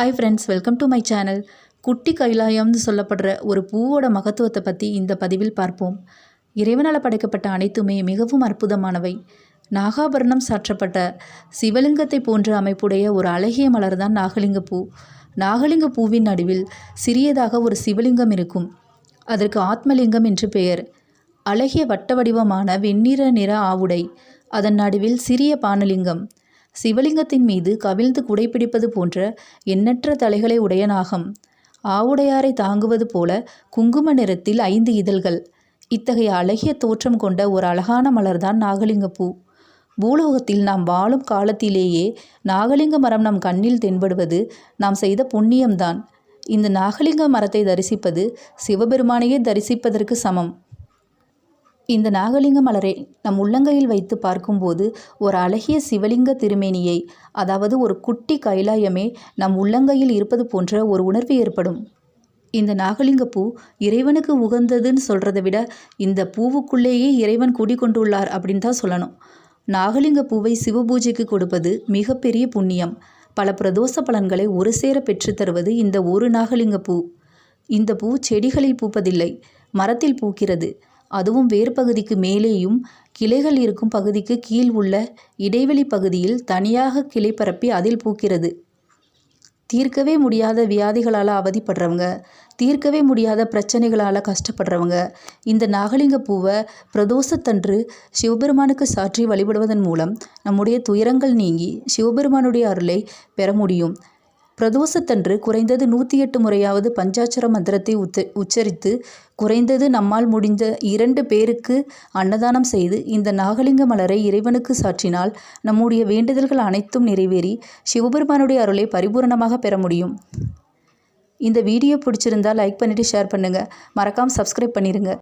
Hi friends welcome to my channel குட்டி கைலாயம்னு சொல்லப்படுற ஒரு பூவோட மகத்துவத்தை பற்றி இந்த பதிவில் பார்ப்போம். இறைவனால் படைக்கப்பட்ட அனைத்துமே மிகவும் அற்புதமானவை. நாகாபரணம் சாற்றப்பட்ட சிவலிங்கத்தை போன்ற அமைப்புடைய ஒரு அழகிய மலர் தான் நாகலிங்க பூ. நாகலிங்க பூவின் நடுவில் சிறியதாக ஒரு சிவலிங்கம் இருக்கும். அதற்கு ஆத்மலிங்கம் என்று பெயர். அழகிய வட்ட வடிவமான வெண்ணிற நிற ஆவுடை. அதன் நடுவில் சிறிய பானலிங்கம். சிவலிங்கத்தின் மீது கவிழ்ந்து குடைப்பிடிப்பது போன்ற எண்ணற்ற தலைகளை உடைய நாகம் ஆவுடையாரை தாங்குவது போல குங்கும நிறத்தில் ஐந்து இதழ்கள். இத்தகைய அழகிய தோற்றம் கொண்ட ஒரு அழகான மலர்தான் நாகலிங்க பூ பூலோகத்தில் நாம் வாழும் காலத்திலேயே நாகலிங்க மரம் நம் கண்ணில் தென்படுவது நாம் செய்த புண்ணியம்தான். இந்த நாகலிங்க மரத்தை தரிசிப்பது சிவபெருமானையே தரிசிப்பதற்கு சமம். இந்த நாகலிங்க மலரை நம் உள்ளங்கையில் வைத்து பார்க்கும்போது ஒரு அழகிய சிவலிங்க திருமேனியை அதாவது ஒரு குட்டி கைலாயமே நம் உள்ளங்கையில் இருப்பது போன்ற ஒரு உணர்வு ஏற்படும். இந்த நாகலிங்க பூ இறைவனுக்கு உகந்ததுன்னு சொல்கிறத விட இந்த பூவுக்குள்ளேயே இறைவன் குடிகொண்டுள்ளார் அப்படின்னு தான் சொல்லணும். நாகலிங்க பூவை சிவபூஜைக்கு கொடுப்பது மிகப்பெரிய புண்ணியம். பல பிரதோஷ பலன்களை ஒரு சேர பெற்று தருவது இந்த ஒரு நாகலிங்க பூ. இந்த பூ செடிகளில் பூப்பதில்லை மரத்தில் பூக்கிறது. அதுவும் வேர் பகுதிக்கு மேலேயும் கிளைகள் இருக்கும் பகுதிக்கு கீழ் உள்ள இடைவெளி பகுதியில் தனியாக கிளை பரப்பி அதில் பூக்கிறது. தீர்க்கவே முடியாத வியாதிகளால் அவதிப்படுறவங்க தீர்க்கவே முடியாத பிரச்சனைகளால் கஷ்டப்படுறவங்க இந்த நாகலிங்க பூவை பிரதோஷத்தன்று சிவபெருமானுக்கு சாற்றி வழிபடுவதன் மூலம் நம்முடைய துயரங்கள் நீங்கி சிவபெருமானுடைய அருளை பெற முடியும். பிரதோஷத்தன்று குறைந்தது நூற்றி எட்டு முறையாவது பஞ்சாட்சர மந்திரத்தை உத்த உச்சரித்து குறைந்தது நம்மால் முடிந்த இரண்டு பேருக்கு அன்னதானம் செய்து இந்த நாகலிங்க மலரை இறைவனுக்கு சாற்றினால் நம்முடைய வேண்டுதல்கள் அனைத்தும் நிறைவேறி சிவபெருமானுடைய அருளை பரிபூரணமாக பெற முடியும். இந்த வீடியோ பிடிச்சிருந்தால் லைக் பண்ணிவிட்டு ஷேர் பண்ணுங்கள் மறக்காமல் சப்ஸ்கிரைப் பண்ணிடுங்க